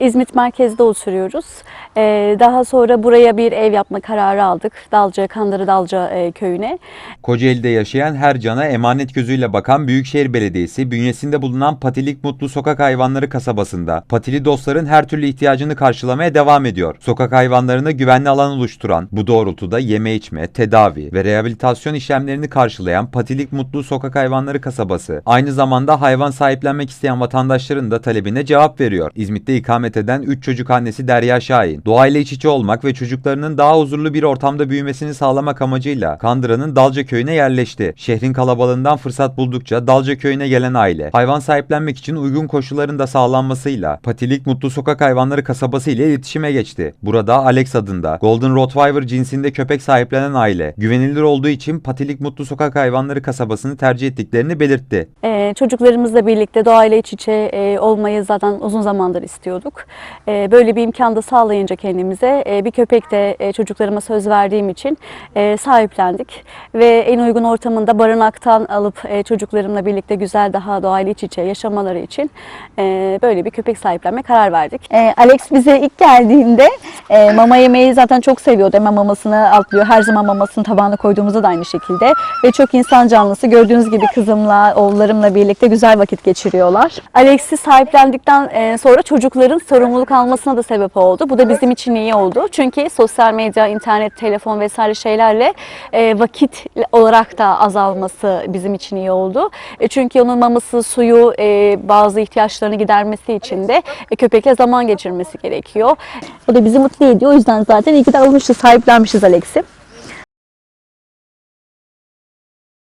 İzmit merkezde oturuyoruz. Ee, daha sonra buraya bir ev yapma kararı aldık. Dalca, Kandırı Dalca e, köyüne. Kocaeli'de yaşayan her cana emanet gözüyle bakan Büyükşehir Belediyesi bünyesinde bulunan Patilik Mutlu Sokak Hayvanları kasabasında patili dostların her türlü ihtiyacını karşılamaya devam ediyor. Sokak hayvanlarına güvenli alan oluşturan, bu doğrultuda yeme içme, tedavi ve rehabilitasyon işlemlerini karşılayan Patilik Mutlu Sokak Hayvanları kasabası aynı zamanda hayvan sahiplenmek isteyen vatandaşların da talebine cevap veriyor. İzmit'te ikamet eden 3 çocuk annesi Derya Şahin, doğayla iç içe olmak ve çocuklarının daha huzurlu bir ortamda büyümesini sağlamak amacıyla Kandıra'nın Dalca köyüne yerleşti. Şehrin kalabalığından fırsat buldukça Dalca köyüne gelen aile, hayvan sahiplenmek için uygun koşulların da sağlanmasıyla Patilik Mutlu Sokak Hayvanları kasabası ile iletişime geçti. Burada Alex adında Golden Rottweiler cinsinde köpek sahiplenen aile, güvenilir olduğu için Patilik Mutlu Sokak Hayvanları kasabasını tercih ettiklerini belirtti. Ee, çocuklarımızla birlikte doğayla iç içe e, olmayı zaten uzun zamandır istiyorduk. Ee, böyle bir imkan da sağlayınca kendimize e, bir köpek de e, çocuklarıma söz verdiğim için e, sahiplendik. Ve en uygun ortamında barınaktan alıp e, çocuklarımla birlikte güzel daha doğayla iç içe yaşamaları için e, böyle bir köpek sahiplenme karar verdik. Ee, Alex bize ilk geldiğinde e, mama yemeyi zaten çok seviyordu. Hemen mamasını atlıyor. Her zaman mamasını tabağına koyduğumuzda da aynı şekilde. Ve çok insan canlısı. Gördüğünüz gibi kızımla, oğullarımla birlikte güzel vakit geçiriyorlar. Alex'i sahiplendikten e, sonra çocukların sorumluluk almasına da sebep oldu. Bu da bizim için iyi oldu. Çünkü sosyal medya, internet, telefon vesaire şeylerle e, vakit olarak da azalması bizim için iyi oldu. E, Çünkü onun maması, suyu, e, bazı ihtiyaçlarını gidermesi için de e, köpekle zaman geçirmesi gerekiyor. O da bizi mutlu ediyor. O yüzden zaten iyi ki de almışız, sahiplenmişiz Alex'i.